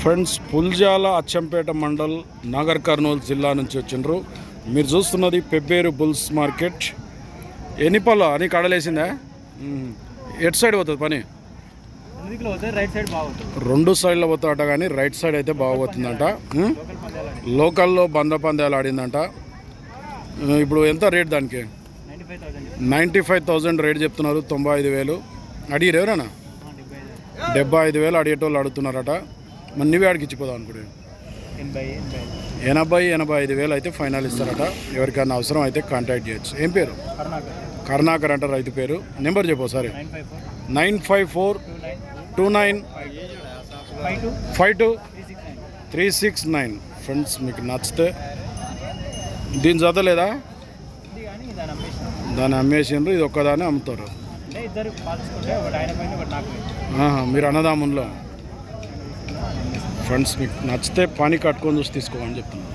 Friends Puljala Achampet mandal Nagar Kurnool జిల్లా నుంచి వచ్చిండ్రు. మీరు చూస్తున్నది పెబ్బేరు బుల్స్ మార్కెట్. ఎన్ని పళ్ళు అని కడలేసిందా. ఎటు సైడ్ పోతుంది పని? రెండు సైడ్లో పోతాట కానీ రైట్ సైడ్ అయితే పందాలు లోకల్లో బంద పందాలు ఆడిందంట. ఇప్పుడు ఎంత రేట్ దానికి? నైంటీ ఫైవ్ థౌజండ్ రేట్ చెప్తున్నారు తొంభై ఐదు వేలు. అడిగిరు ఎవరైనా డెబ్బై ఐదు వేలు అడిగేటోళ్ళు అడుగుతున్నారట. మరి నువ్వే అడిగి ఇచ్చిపోదాం అనుకుంటే ఎనభై. ఎనభై ఐదు వేలు అయితే ఫైనల్ ఇస్తారట. ఎవరికైనా అవసరం అయితే కాంటాక్ట్ చేయొచ్చు. ఏం పేరు? కరుణాకర్. అంట రైతు పేరు. నెంబర్ చెప్పు సరే nine five four two nine five two. Three six nine. Friends మీకు నచ్చితే దీని జత లేదా? ఇది కానీ దాని అమ్మేసిన. దాన్ని అమ్మేసిండ్రు ఇది ఒక్కదాన్ని అమ్ముతారు. మీరు అన్నదాముల్లో. ఫ్రెండ్స్ మీకు నచ్చితే పని కట్టుకొని చూసి తీసుకోమని చెప్తున్నాను.